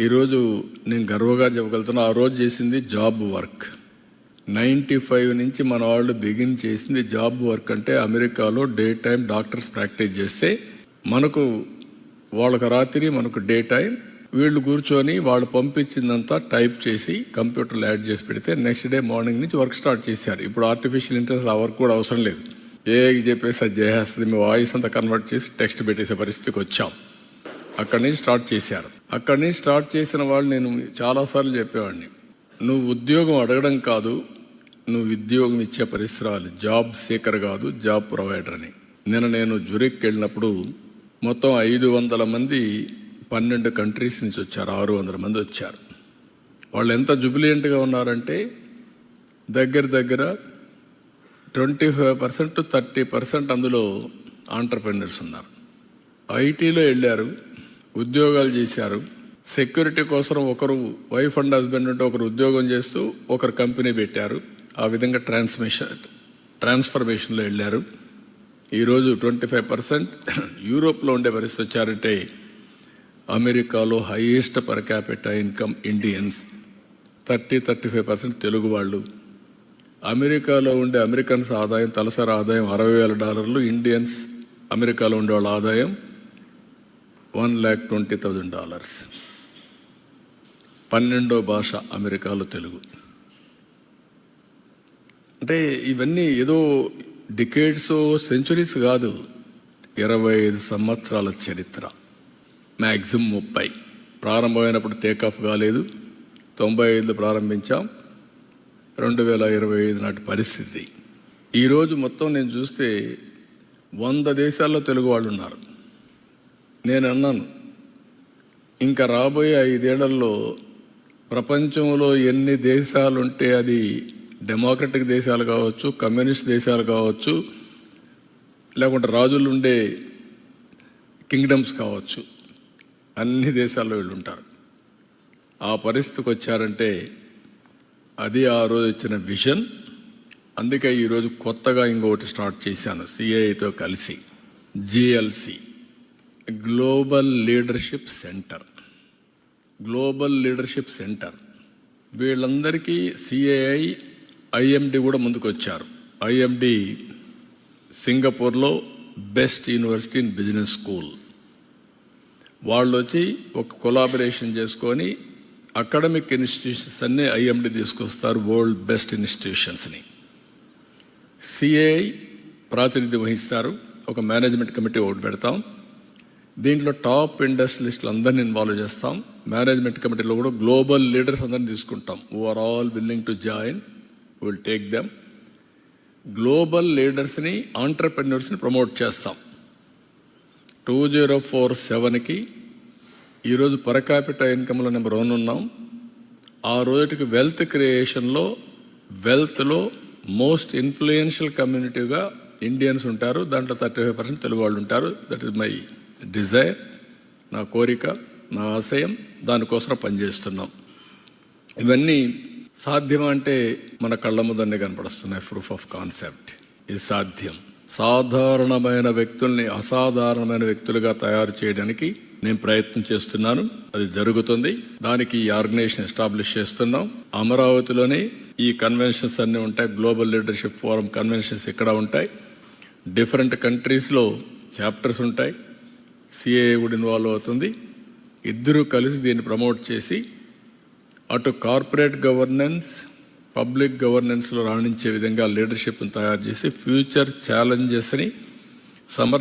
ఈరోజు నేను గర్వగా చెప్పగలుగుతున్నా ఆ రోజు చేసింది జాబ్ వర్క్. నైంటీ ఫైవ్ నుంచి మన వాళ్ళు బిగిన్ చేసింది జాబ్ వర్క్ అంటే అమెరికాలో డే టైం డాక్టర్స్ ప్రాక్టీస్ చేస్తే మనకు వాళ్ళకు రాత్రి మనకు డే టైం వీళ్ళు కూర్చొని వాళ్ళు పంపించిందంతా టైప్ చేసి కంప్యూటర్లో యాడ్ చేసి పెడితే నెక్స్ట్ డే మార్నింగ్ నుంచి వర్క్ స్టార్ట్ చేశారు. ఇప్పుడు ఆర్టిఫిషియల్ ఇంటెలిజెన్స్ ఆ వర్క్ కూడా అవసరం లేదు. ఏ చెప్పేసి అది చేసేస్తుంది మీ వాయిస్ అంతా కన్వర్ట్ చేసి టెక్స్ట్ పెట్టేసే పరిస్థితికి వచ్చాం. అక్కడి నుంచి స్టార్ట్ చేశారు. అక్కడి నుంచి స్టార్ట్ చేసిన వాళ్ళు నేను చాలాసార్లు చెప్పేవాడిని. నువ్వు ఉద్యోగం అడగడం కాదు నువ్వు ఉద్యోగం ఇచ్చే పరిసరాలు జాబ్ సీకర్ కాదు జాబ్ ప్రొవైడర్ అని. నిన్న నేను జురిక్ వెళ్ళినప్పుడు మొత్తం ఐదు వందల మంది పన్నెండు కంట్రీస్ నుంచి వచ్చారు ఆరు వందల మంది వచ్చారు. వాళ్ళు ఎంత జుబిలియంట్గా ఉన్నారంటే దగ్గర దగ్గర twenty five percent thirty percent అందులో ఆంటర్ప్రెన్యూర్స్ ఉన్నారు. ఐటీలో వెళ్ళారు ఉద్యోగాలు చేశారు. సెక్యూరిటీ కోసం ఒకరు వైఫ్ అండ్ హస్బెండ్ ఉంటే ఒకరు ఉద్యోగం చేస్తూ ఒకరు కంపెనీ పెట్టారు. ఆ విధంగా ట్రాన్స్మిషన్ ట్రాన్స్ఫర్మేషన్లో వెళ్ళారు. ఈరోజు ట్వంటీ ఫైవ్ పర్సెంట్ యూరోప్లో ఉండే పరిస్థితి వచ్చారంటే అమెరికాలో highest per capital income Indians thirty thirty five percent Telugu వాళ్ళు. అమెరికాలో ఉండే అమెరికన్స్ ఆదాయం తలసరి ఆదాయం అరవై వేల డాలర్లు ఇండియన్స్ అమెరికాలో ఉండే వాళ్ళ ఆదాయం one lakh twenty thousand dollars. పన్నెండో భాష అమెరికాలో తెలుగు. అంటే ఇవన్నీ ఏదో డికేడ్స్ సెంచురీస్ కాదు. ఇరవై ఐదు సంవత్సరాల చరిత్ర. మ్యాక్సిమం ముప్పై. ప్రారంభమైనప్పుడు ఆఫ్ కాలేదు. తొంభై ఐదులో ప్రారంభించాం. రెండు వేల ఇరవై ఐదు నాటి పరిస్థితి. ఈరోజు మొత్తం నేను చూస్తే వంద దేశాల్లో తెలుగు వాళ్ళు ఉన్నారు నేను అన్నాను ఇంకా రాబోయే ఐదేళ్ళలో ప్రపంచంలో ఎన్ని దేశాలు ఉంటే అది డెమోక్రటిక్ దేశాలు కావచ్చు కమ్యూనిస్ట్ దేశాలు కావచ్చు లేకుంటే రాజులు ఉండే కింగ్డమ్స్ కావచ్చు అన్ని దేశాల్లో వీళ్ళు ఉంటారు ఆ పరిస్థితికి వచ్చారంటే అది ఆ రోజు ఇచ్చిన విజన్. అందుకే ఈరోజు కొత్తగా ఇంకొకటి స్టార్ట్ చేశాను సిఐతో కలిసి GLC global leadership centre global leadership centre వీళ్ళందరికీ సిఐఐ ఐఎండి కూడా ముందుకొచ్చారు. ఐఎండి సింగపూర్లో best university in business school. వాళ్ళు వచ్చి ఒక కొలాబరేషన్ చేసుకొని అకాడమిక్ ఇన్స్టిట్యూషన్స్ అన్నీ ఐఎండి తీసుకొస్తారు వరల్డ్ బెస్ట్ ఇన్స్టిట్యూషన్స్ని. సిఐ ప్రాతినిధ్యం వహిస్తారు. ఒక మేనేజ్మెంట్ కమిటీ ఒకటి పెడతాం. దీంట్లో టాప్ ఇండస్ట్రియలిస్టులు అందరిని ఇన్వాల్వ్ చేస్తాం. మేనేజ్మెంట్ కమిటీలో కూడా గ్లోబల్ లీడర్స్ అందరిని తీసుకుంటాం. Are all willing to join will take them global లీడర్స్ని ఆంటర్ప్రెన్యూర్స్ని ప్రమోట్ చేస్తాం. టూ జీరో ఫోర్ సెవెన్కి ఈరోజు పరకాపిట ఇన్కమ్లో నెంబర్ వన్ ఉన్నాం. ఆ రోజుకి వెల్త్ క్రియేషన్లో వెల్త్లో మోస్ట్ ఇన్ఫ్లుయెన్షియల్ కమ్యూనిటీగా ఇండియన్స్ ఉంటారు. దాంట్లో థర్టీ ఫైవ్ పర్సెంట్ తెలుగు వాళ్ళు ఉంటారు. దట్ ఈస్ మై డిజైర్ నా కోరిక నా ఆశయం దానికోసం పనిచేస్తున్నాం. ఇవన్నీ సాధ్యం అంటే మన కళ్ళ ముందనే కనపడుస్తున్నాయి ప్రూఫ్ ఆఫ్ కాన్సెప్ట్ ఇది సాధ్యం. సాధారణమైన వ్యక్తుల్ని అసాధారణమైన వ్యక్తులుగా తయారు చేయడానికి నేను ప్రయత్నం చేస్తున్నాను. అది జరుగుతుంది. దానికి ఈ ఆర్గనైజేషన్ ఎస్టాబ్లిష్ చేస్తున్నాం. అమరావతిలోనే ఈ కన్వెన్షన్స్ అన్నీ ఉంటాయి. గ్లోబల్ లీడర్షిప్ ఫోరం కన్వెన్షన్స్ ఇక్కడ ఉంటాయి. డిఫరెంట్ కంట్రీస్లో చాప్టర్స్ ఉంటాయి. సిఏ కూడా ఇన్వాల్వ్ అవుతుంది. ఇద్దరూ కలిసి దీన్ని ప్రమోట్ చేసి అటు కార్పొరేట్ గవర్నెన్స్ పబ్లిక్ గవర్నెన్స్లో రాణించే విధంగా లీడర్షిప్ను తయారు చేసి ఫ్యూచర్ ఛాలెంజెస్ని సమర్